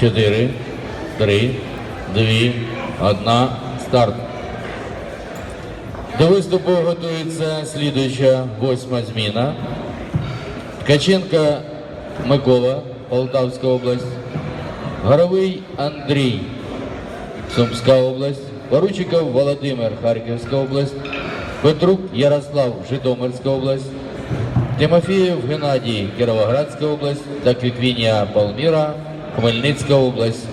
4, 3, 2, 1, старт. До виступу готується слідуюча восьма зміна. Ткаченка Микола, Полтавська область. Горовий Андрій, Сумська область. Поручиков Володимир, Харківська область. Петрук Ярослав, Житомирська область. Тимофієв Геннадій, Кіровоградська область та Квітвінія Палміра, Хмельницька область.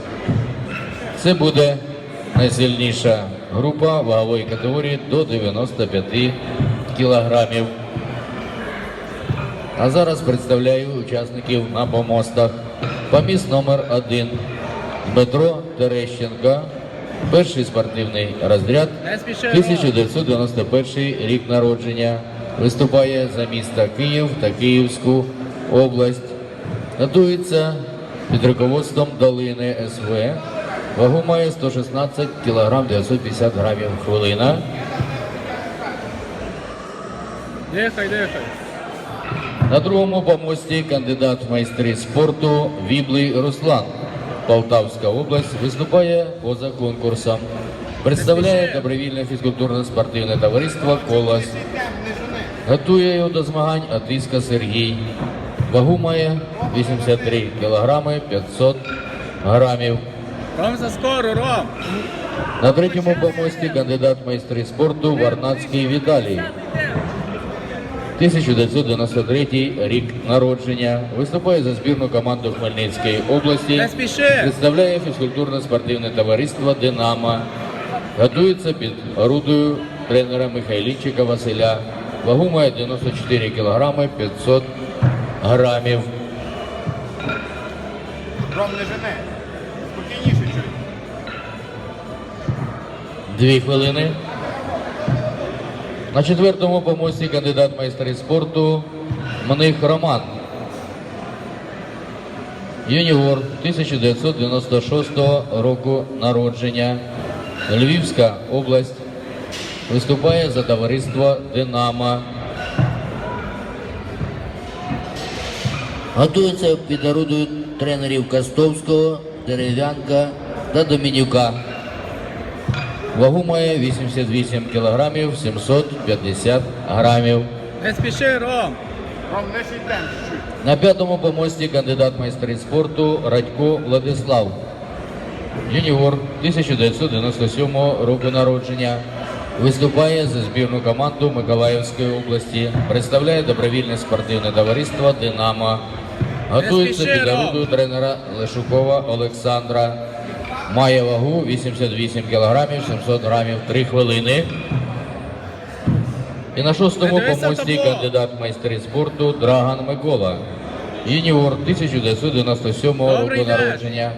Це буде найсильніша група вагової категорії до 95 кілограмів. А зараз представляю учасників на помостах. Поміст номер 1 Дмитро Терещенко. Перший спортивний розряд. Не спіши, 1991 рік народження. Виступає за міста Київ та Київську область. Готується під руководством долини СВ. Вагу має 116 кг 950 грамів хвилина. Дихай, дихай. На другому помості кандидат в майстри спорту Віблий Руслан. Полтавська область виступає поза конкурсом. Представляє добровільне фізкультурно-спортивне товариство Колос. Готує його до змагань Атиска Сергій. Вагу має 83 кілограми 500 грамів. Ром за скоро, Ром. На третьому помості кандидат майстри спорту Варнацький Віталій. 1993 рік народження. Виступає за збірну команду Хмельницької області. Представляє фізкультурно-спортивне товариство Динамо. Готується під орудою тренера Михайлічика Василя. Вагу має 94 кілограми 500 грамів. Ром не жене. Спокійніше чуть. Дві хвилини. На четвертому помості кандидат майстри спорту Мних Роман. Юніор 1996 року народження. Львівська область. Виступає за товариство Динамо. Готується під орудою тренерів Кастовського, Дерев'янка та Домінюка. Вагу має 88 кілограмів 750 грамів. Не спіши, Ром. Ром не сідем. На п'ятому помості кандидат майстри спорту Радько Владислав. Юніор 1997 року народження. Виступає за збірну команду Миколаївської області. Представляє добровільне спортивне товариство Динамо. Готується під орудою тренера Лешукова Олександра. Має вагу 88 кілограмів 700 грамів 3 хвилини. І на шостому помості кандидат в майстри спорту Драган Микола. Юніор 1997 Добрий року народження.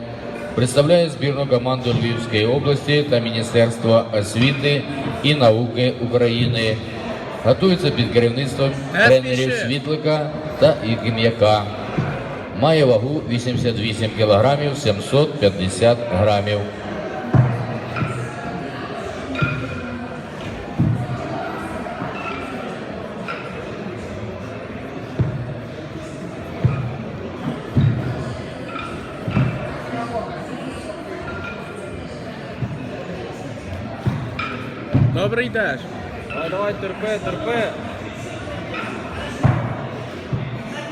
Представляє збірну команду Львівської області та Міністерства освіти і науки України. Готується під керівництвом тренерів. Світлика та Ігм'яка. Має вагу 88 кілограмів 750 грамів. Добре йдеш. Давай, давай, терпи, терпи.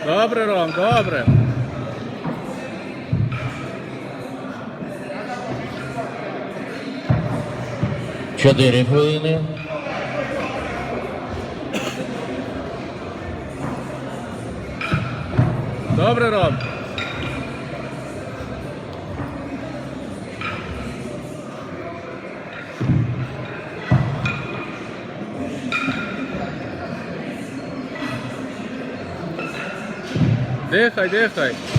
Добре, Ром, добре. Чотири хвилини. Добре, Ром. Дихай, дихай.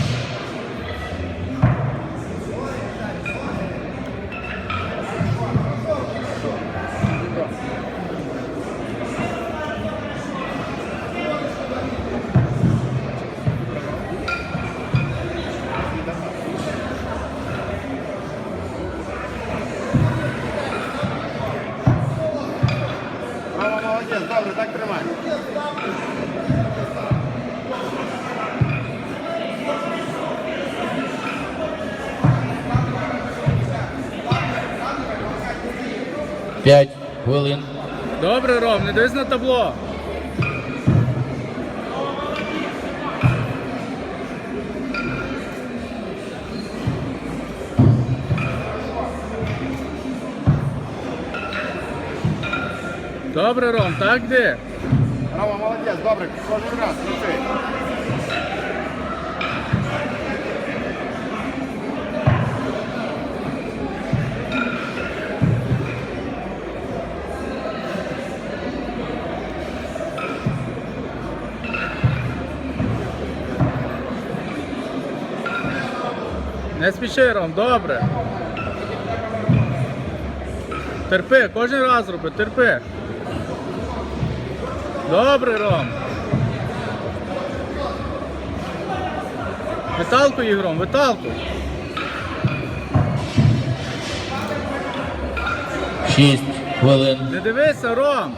5 хвилин. Добре, Ром, не дивись на табло. Добре, Ром, так де? Рома, молодець, добре, кожен раз, крути. Не спіши, Ром, добре. Терпи, кожен раз роби, терпи. Добре, Ром. Виталку ігром, виталку. 6 хвилин. Не дивися, Ром.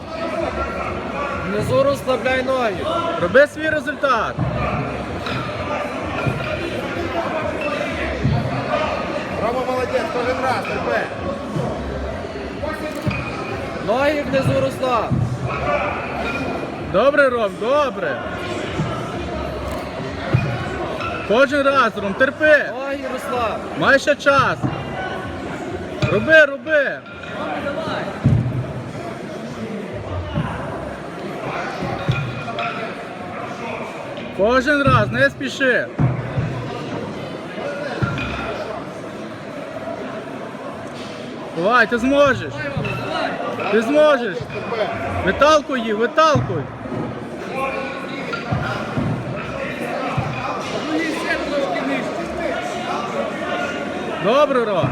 Внизу розслабляй ноги. Роби свій результат. Кожен раз, терпи. Ноги внизу розслаб. Добре, Ром, добре. Кожен раз, Ром, терпи. Ноги розслаб. Май ще час. Роби, роби. Кожен раз, не спіши. Давай, ти зможеш. Ти зможеш. Виталкуй їх, виталкуй. Добре, Ром.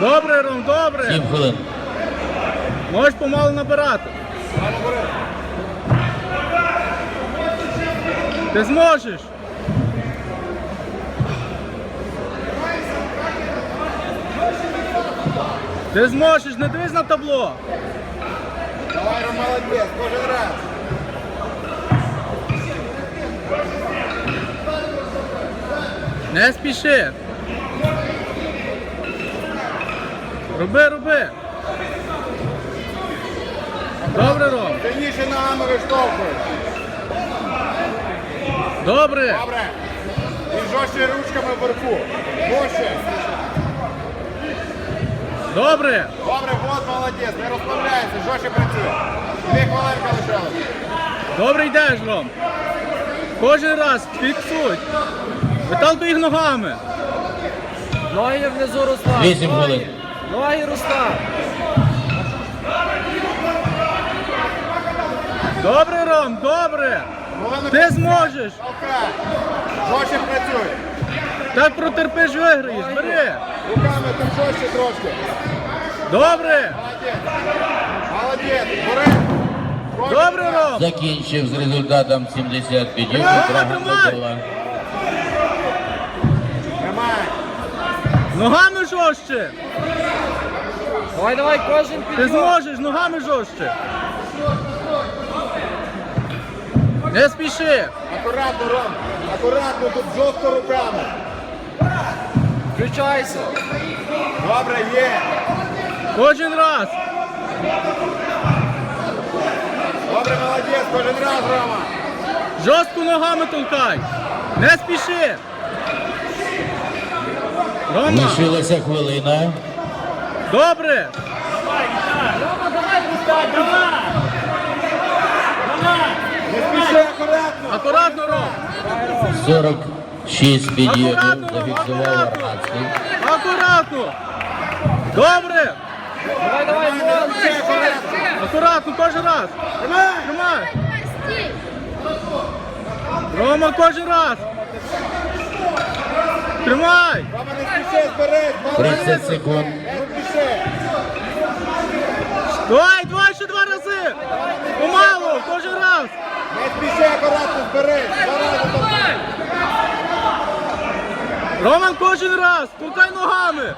Добре, Ром, добре. 7 хвилин. Можеш помалу набирати. Ти зможеш. Ти зможеш, не дивись на табло. Давай, Рома, молодець, кожен раз. Не спіши. Роби, роби. Добре, Ром. Сильніше ногами виштовхуй. Добре. Добре. І жорстче ручками вверху. Жорстче. Добре. Добре, вот молодець, не розслабляйся, жорстче працює. Дві хвилинки лишилось. Добре йдеш, Ром. Кожен раз фіксуй. Виталкуй їх ногами. Ноги внизу розслаб. Вісім Ноги. хвилин. Ноги розслаб. Добре, Ром, добре. Хвилину Ти зможеш. Жорстче працюй. Так протерпиш, виграєш. Бери. Руками тут жорстче трошки. Добре. Молодець. Молодець. Бери. Добре. Ром. Закінчив з результатом 75 Тримай, Петра тримай. Тримай. Ногами жорстче. Давай, давай, кожен Ти зможеш, ногами жорстче. Не спіши. Акуратно, Ром. Акуратно, тут жорстко руками. Включайся. Добре, є. Кожен раз. Добре, молодець, кожен раз, Рома. Жорстко ногами толкай. Не спіши. Рома. Лишилася хвилина. Добре. Рома, давай пускай, давай. Давай. Не спіши, аккуратно. Аккуратно, Рома. 40 Шість підйомів зафіксував Арнацький. Акуратно! Добре! Давай, давай, давай! Акуратно, кожен раз! Тримай! Тримай! Рома, кожен раз! Тримай! 30 секунд. Давай, два ще два рази! Помалу, кожен раз! Не спіши, акуратно збери! Два рази! Роман, кожен раз. Толкай ногами.